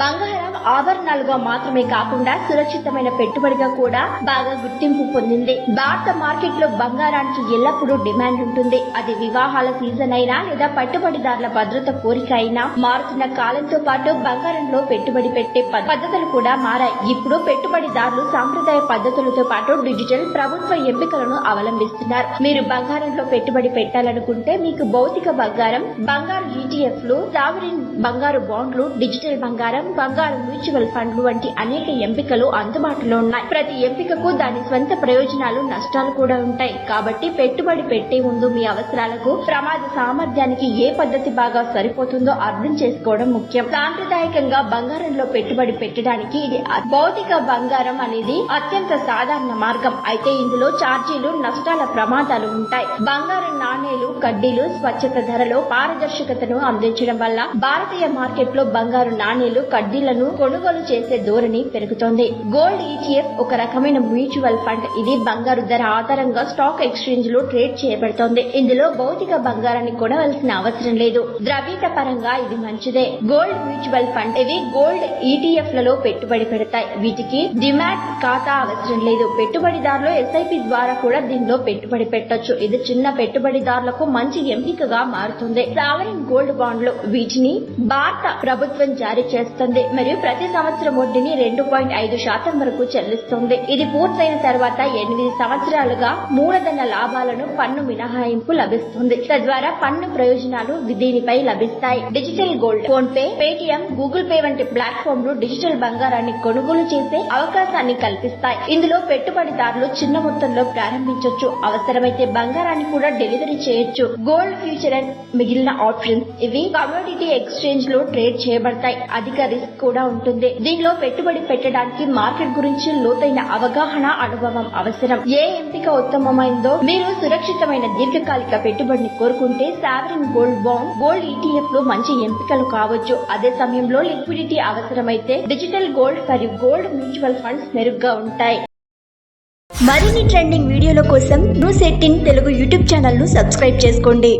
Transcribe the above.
బంగారం ఆభరణాలుగా మాత్రమే కాకుండా సురక్షితమైన పెట్టుబడిగా కూడా బాగా గుర్తింపు పొందింది. భారత మార్కెట్లో బంగారానికి ఎల్లప్పుడూ డిమాండ్ ఉంటుంది. అది వివాహాల సీజన్ అయినా లేదా పెట్టుబడిదారుల భద్రత కోరిక అయినా మారుతున్న కాలంతో పాటు బంగారంలో పెట్టుబడి పెట్టే పద్ధతులు కూడా మారాయి. ఇప్పుడు పెట్టుబడిదారులు సాంప్రదాయ పద్ధతులతో పాటు డిజిటల్ ప్రభుత్వ ఎంపికలను అవలంబిస్తున్నారు. మీరు బంగారంలో పెట్టుబడి పెట్టాలనుకుంటే మీకు భౌతిక బంగారం బంగారు ఈటీఎఫ్లు సావరిన్ బంగారు బాండ్లు డిజిటల్ బంగారం బంగారు మ్యూచువల్ ఫండ్లు వంటి అనేక ఎంపికలు అందుబాటులో ఉన్నాయి. ప్రతి ఎంపికకు దాని స్వంత ప్రయోజనాలు నష్టాలు కూడా ఉంటాయి. కాబట్టి పెట్టుబడి పెట్టే ముందు మీ అవసరాలకు ప్రమాద సామర్థ్యానికి ఏ పద్ధతి బాగా సరిపోతుందో అర్థం చేసుకోవడం ముఖ్యం. సాంప్రదాయకంగా బంగారంలో పెట్టుబడి పెట్టడానికి ఇది భౌతిక బంగారం అనేది అత్యంత సాధారణ మార్గం. అయితే ఇందులో ఛార్జీలు నష్టాల ప్రమాదాలు ఉంటాయి. బంగారం నాణేలు కడ్డీలు స్వచ్ఛత ధరలో పారదర్శకతను అందించడం వల్ల భారతీయ మార్కెట్లో బంగారు నాణేలు కడ్డీలను కొనుగోలు చేసే ధోరణి పెరుగుతోంది. గోల్డ్ ఈటీఎఫ్ ఒక రకమైన మ్యూచువల్ ఫండ్. ఇది బంగారు ధర ఆధారంగా స్టాక్ ఎక్స్చేంజ్లో ట్రేడ్ చేయబడుతోంది. ఇందులో భౌతిక బంగారాన్ని కొనవలసిన అవసరం లేదు. ద్రవ్యత పరంగా ఇది మంచిదే. గోల్డ్ మ్యూచువల్ ఫండ్ ఇవి గోల్డ్ ఈటీఎఫ్లలో పెట్టుబడి పెడతాయి. వీటికి డిమాట్ ఖాతా అవసరం లేదు. పెట్టుబడిదారులు ఎస్ఐపి ద్వారా కూడా దీనిలో పెట్టుబడి పెట్టొచ్చు. ఇది చిన్న పెట్టుబడిదారులకు మంచి ఎంపికగా మారుతుంది. సావరిన్ గోల్డ్ బాండ్లు వీటిని భారత ప్రభుత్వం జారీ చేస్తుంది. మరియు ప్రతి సంవత్సరం వడ్డీని రెండు పాయింట్ ఐదు శాతం వరకు చెల్లిస్తుంది. ఇది పూర్తయిన తర్వాత ఎనిమిది సంవత్సరాలుగా మూలధన లాభాలను పన్ను మినహాయింపు లభిస్తుంది. తద్వారా పన్ను ప్రయోజనాలు దీనిపై లభిస్తాయి. Digital gold PhonePe Paytm Google Pay వంటి ప్లాట్ఫామ్లు డిజిటల్ బంగారాన్ని కొనుగోలు చేసే అవకాశాన్ని కల్పిస్తాయి. ఇందులో పెట్టుబడిదారులు చిన్న మొత్తంలో ప్రారంభించవచ్చు అవసరమైతే బంగారాన్ని కూడా డెలివరీ చేయొచ్చు. గోల్డ్ ఫ్యూచర్ అండ్ మిగిలిన ఆప్షన్స్ ఇవి. కమోడిటీ ఎక్స్చేంజ్లో ట్రేడ్ చేయబడతాయి. అధిక రిస్క్ కూడా ఉంటుంది. దీనిలో పెట్టుబడి పెట్టడానికి మార్కెట్ గురించి లోతైన అవగాహన అనుభవం అవసరం. ఏ ఎంపిక ఉత్తమమైందో మీరు సురక్షితమైన దీర్ఘకాలిక పెట్టుబడిని కోరుకుంటే సావరిన్ గోల్డ్ బాండ్ గోల్డ్ ఈటీఎఫ్లో మంచి ఎంపికలు కావచ్చు. అదే సమయంలో లిక్విడిటీ అవసరమైతే డిజిటల్ గోల్డ్ మరియు గోల్డ్ మ్యూచువల్ ఫండ్స్ మెరుగ్గా ఉంటాయి. మరిన్ని ట్రెండింగ్ వీడియోల కోసం న్యూస్ ఎయిటీన్ తెలుగు యూట్యూబ్ ఛానల్ను సబ్స్క్రైబ్ చేసుకోండి.